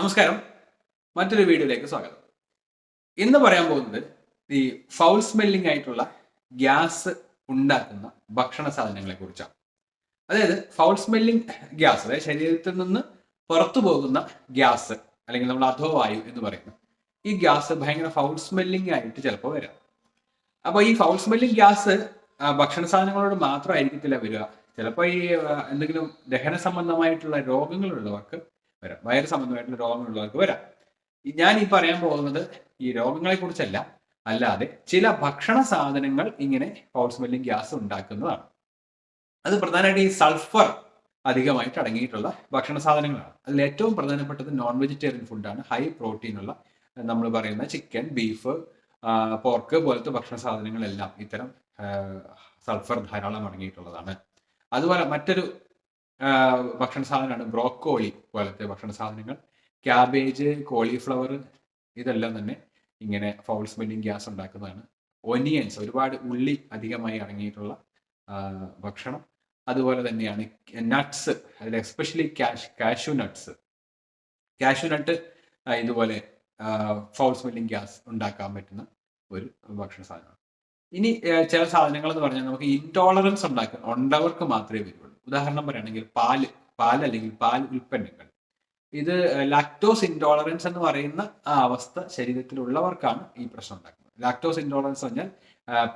നമസ്കാരം. മറ്റൊരു വീഡിയോയിലേക്ക് സ്വാഗതം. ഇന്ന് പറയാൻ പോകുന്നത് ഈ ഫൗൾ സ്മെല്ലിംഗ് ആയിട്ടുള്ള ഗ്യാസ് ഉണ്ടാക്കുന്ന ഭക്ഷണ സാധനങ്ങളെ കുറിച്ചാണ്. അതായത് ഫൗൾ സ്മെല്ലിംഗ് ഗ്യാസ് അതായത് ശരീരത്തിൽ നിന്ന് പുറത്തു പോകുന്ന ഗ്യാസ് അല്ലെങ്കിൽ നമ്മൾ അധോവായു എന്ന് പറയുന്നത്. ഈ ഗ്യാസ് ഭയങ്കര ഫൗൾ സ്മെല്ലിംഗ് ആയിട്ട് ചിലപ്പോൾ വരാം. അപ്പോൾ ഈ ഫൗൾ സ്മെല്ലിംഗ് ഗ്യാസ് ഭക്ഷണ സാധനങ്ങളോട് മാത്രമായിരിക്കത്തില്ല വരിക. ചിലപ്പോൾ ഈ എന്തെങ്കിലും ദഹന സംബന്ധമായിട്ടുള്ള രോഗങ്ങളുള്ളവർക്ക് വരാം. വയറ് സംബന്ധമായിട്ടുള്ള രോഗങ്ങളുള്ളവർക്ക് വരാം. ഞാൻ ഈ പറയാൻ പോകുന്നത് ഈ രോഗങ്ങളെ കുറിച്ചല്ല. അല്ലാതെ ചില ഭക്ഷണ സാധനങ്ങൾ ഇങ്ങനെ ഫോൾ സ്മെല്ലിംഗ് ഗ്യാസ് ഉണ്ടാക്കുന്നതാണ്. അത് പ്രധാനമായിട്ട് ഈ സൾഫർ അധികമായിട്ട് അടങ്ങിയിട്ടുള്ള ഭക്ഷണ സാധനങ്ങളാണ്. അതിൽ ഏറ്റവും പ്രധാനപ്പെട്ടത് നോൺ വെജിറ്റേറിയൻ ഫുഡാണ് ഹൈ പ്രോട്ടീൻ ഉള്ള നമ്മൾ പറയുന്ന ചിക്കൻ ബീഫ് പോർക്ക് പോലത്തെ ഭക്ഷണ സാധനങ്ങളെല്ലാം ഇത്തരം സൾഫർ ധാരാളം അടങ്ങിയിട്ടുള്ളതാണ്. അതുപോലെ മറ്റൊരു ഭക്ഷണ സാധനമാണ്. ബ്രോക്കോളി പോലത്തെ ഭക്ഷണ സാധനങ്ങൾ. ക്യാബേജ് കോളിഫ്ലവർ ഇതെല്ലാം തന്നെ ഇങ്ങനെ ഫൗൾ സ്മെല്ലിംഗ് ഗ്യാസ് ഉണ്ടാക്കുന്നതാണ്. ഒനിയൻസ് ഒരുപാട് ഉള്ളി അധികമായി അടങ്ങിയിട്ടുള്ള ഭക്ഷണം. അതുപോലെ തന്നെയാണ് നട്ട്സ് അതിൽ especially cash cashew nuts cashew nut ഇതുപോലെ ഫൗൾ സ്മെല്ലിംഗ് ഗ്യാസ് ഉണ്ടാക്കാൻ പറ്റുന്ന ഒരു ഭക്ഷണ സാധനമാണ്. ഇനി ചില സാധനങ്ങൾ എന്ന് പറഞ്ഞാൽ നമുക്ക് ഇൻടോളറൻസ് ഉണ്ടാക്കാൻ ഉണ്ടവർക്ക് മാത്രമേ വരുള്ളൂ. ഉദാഹരണം പറയുകയാണെങ്കിൽ പാൽ പാൽ അല്ലെങ്കിൽ പാൽ ഉൽപ്പന്നങ്ങൾ. ഇത് ലാക്ടോസ് ഇൻടോളറൻസ് എന്ന് പറയുന്ന ആ അവസ്ഥ ശരീരത്തിലുള്ളവർക്കാണ് ഈ പ്രശ്നം ഉണ്ടാക്കുന്നത്. ലാക്ടോസ് ഇൻടോളറൻസ് പറഞ്ഞാൽ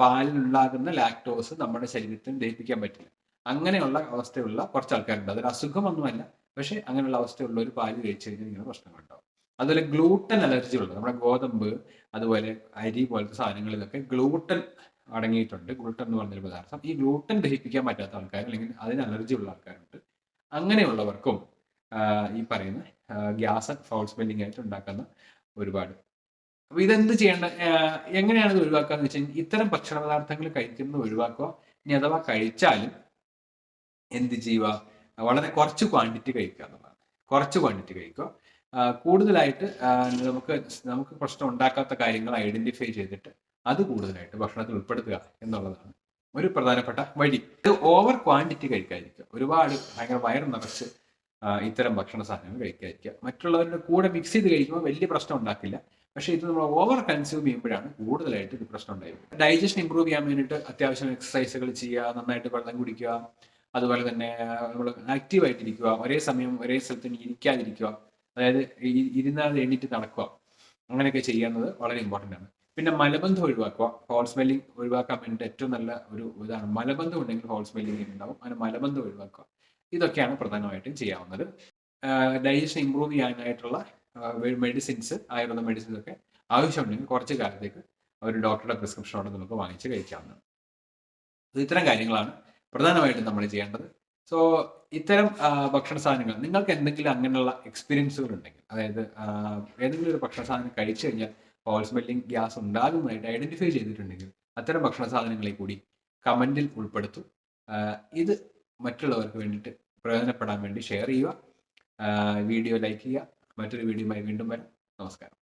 പാലിലുണ്ടാകുന്ന ലാക്ടോസ് നമ്മുടെ ശരീരത്തിന് ദഹിപ്പിക്കാൻ പറ്റില്ല. അങ്ങനെയുള്ള അവസ്ഥയുള്ള കുറച്ച് ആൾക്കാരുണ്ട് അതൊരു അസുഖമൊന്നുമല്ല. പക്ഷേ അങ്ങനെയുള്ള അവസ്ഥയുള്ള ഒരു പാൽ കഴിച്ചു കഴിഞ്ഞാൽ ഇങ്ങനെ പ്രശ്നങ്ങളുണ്ടാവും. അതുപോലെ ഗ്ലൂട്ടൻ അലർജി ഉള്ളത്. നമ്മുടെ ഗോതമ്പ് അതുപോലെ അരി പോലത്തെ സാധനങ്ങളിലൊക്കെ ഗ്ലൂട്ടൻ അടങ്ങിയിട്ടുണ്ട് ഗ്ലൂട്ടൻ എന്ന് പറഞ്ഞൊരു പദാർത്ഥം. ഈ ഗ്ലൂട്ടൻ ദഹിപ്പിക്കാൻ പറ്റാത്ത ആൾക്കാർ അല്ലെങ്കിൽ അതിന് അലർജി ഉള്ള ആൾക്കാരുണ്ട്. അങ്ങനെയുള്ളവർക്കും ഈ പറയുന്ന ഗ്യാസ് ഫൗൾ സ്മെല്ലിംഗ് ആയിട്ട് ഉണ്ടാക്കുന്ന ഒരുപാട്. അപ്പൊ ഇതെന്ത് ചെയ്യേണ്ട എങ്ങനെയാണ് ഇത് ഒഴിവാക്കുക എന്ന് വെച്ച് കഴിഞ്ഞാൽ ഇത്തരം ഭക്ഷണ പദാർത്ഥങ്ങൾ കഴിക്കുന്നത് ഒഴിവാക്കുക. ഇനി അഥവാ കഴിച്ചാലും എന്ത് ചെയ്യുക? വളരെ കുറച്ച് ക്വാണ്ടിറ്റി കഴിക്കുക എന്നുള്ളതാണ്. കുറച്ച് ക്വാണ്ടിറ്റി കഴിക്കുക. കൂടുതലായിട്ട് നമുക്ക് നമുക്ക് പ്രശ്നം ഉണ്ടാക്കാത്ത കാര്യങ്ങൾ ഐഡന്റിഫൈ ചെയ്തിട്ട് അത് കൂടുതലായിട്ട് ഭക്ഷണത്തിൽ ഉൾപ്പെടുത്തുക എന്നുള്ളതാണ്. ഒരു പ്രധാനപ്പെട്ട വഴി. ഇത് ഓവർ ക്വാണ്ടിറ്റി കഴിക്കാതിരിക്കുക. ഒരുപാട് ഭയങ്കര വയറ് നിറച്ച് ഇത്തരം ഭക്ഷണ സാധനങ്ങൾ കഴിക്കാതിരിക്കുക. മറ്റുള്ളവരുടെ കൂടെ മിക്സ് ചെയ്ത് കഴിക്കുമ്പോൾ വലിയ പ്രശ്നം ഉണ്ടാക്കില്ല. പക്ഷേ ഇത് നമ്മൾ ഓവർ കൺസ്യൂം ചെയ്യുമ്പോഴാണ് കൂടുതലായിട്ട് ഇത് പ്രശ്നം ഉണ്ടായത് ഡൈജഷൻ ഇമ്പ്രൂവ് ചെയ്യാൻ വേണ്ടിയിട്ട് അത്യാവശ്യം എക്സസൈസുകൾ ചെയ്യുക നന്നായിട്ട് വെള്ളം കുടിക്കുക അതുപോലെ തന്നെ നമ്മൾ ആക്റ്റീവ് ആയിട്ടിരിക്കുക ഒരേ സമയം ഒരേ സ്ഥലത്ത് ഇരിക്കാതിരിക്കുക. അതായത് ഇരുന്നാൽ എണീറ്റ് നടക്കുക. അങ്ങനെയൊക്കെ ചെയ്യുന്നത് വളരെ ഇമ്പോർട്ടന്റ് ആണ്. പിന്നെ മലബന്ധം ഒഴിവാക്കുക. ഹോൾ സ്മെല്ലിംഗ് ഒഴിവാക്കാൻ വേണ്ടിയിട്ട് ഏറ്റവും നല്ല ഒരു ഇതാണ്. മലബന്ധം ഉണ്ടെങ്കിൽ ഹോൾ സ്മെല്ലിംഗ് ഉണ്ടാവും അങ്ങനെ മലബന്ധം ഒഴിവാക്കുക. ഇതൊക്കെയാണ് പ്രധാനമായിട്ടും ചെയ്യാവുന്നത്. ഡൈജഷൻ ഇമ്പ്രൂവ് ചെയ്യാനായിട്ടുള്ള മെഡിസിൻസ് ആയുർവേദ മെഡിസിൻസ് ഒക്കെ ആവശ്യമുണ്ടെങ്കിൽ കുറച്ച് കാലത്തേക്ക് ഒരു ഡോക്ടറുടെ പ്രിസ്ക്രിപ്ഷനോട് നമുക്ക് വാങ്ങിച്ച് കഴിക്കാവുന്നതാണ്. ഇത്തരം കാര്യങ്ങളാണ് പ്രധാനമായിട്ടും നമ്മൾ ചെയ്യേണ്ടത്. സോ ഇത്തരം ഭക്ഷണ സാധനങ്ങൾ നിങ്ങൾക്ക് എന്തെങ്കിലും അങ്ങനെയുള്ള എക്സ്പീരിയൻസുകൾ ഉണ്ടെങ്കിൽ അതായത് ഏതെങ്കിലും ഒരു ഭക്ഷണ സാധനം കഴിച്ചു കഴിഞ്ഞാൽ ഹോൾ സ്മെല്ലിംഗ് ഗ്യാസ് ഉണ്ടാകുന്നതായിട്ട് ഐഡന്റിഫൈ ചെയ്തിട്ടുണ്ടെങ്കിൽ അത്തരം ഭക്ഷണ സാധനങ്ങളെ കൂടി കമന്റിൽ ഉൾപ്പെടുത്തു. ഇത് മറ്റുള്ളവർക്ക് വേണ്ടിയിട്ട് പ്രയോജനപ്പെടാൻ വേണ്ടി ഷെയർ ചെയ്യുക. വീഡിയോ ലൈക്ക് ചെയ്യുക. മറ്റൊരു വീഡിയോയുമായി വീണ്ടും വരാം. നമസ്കാരം.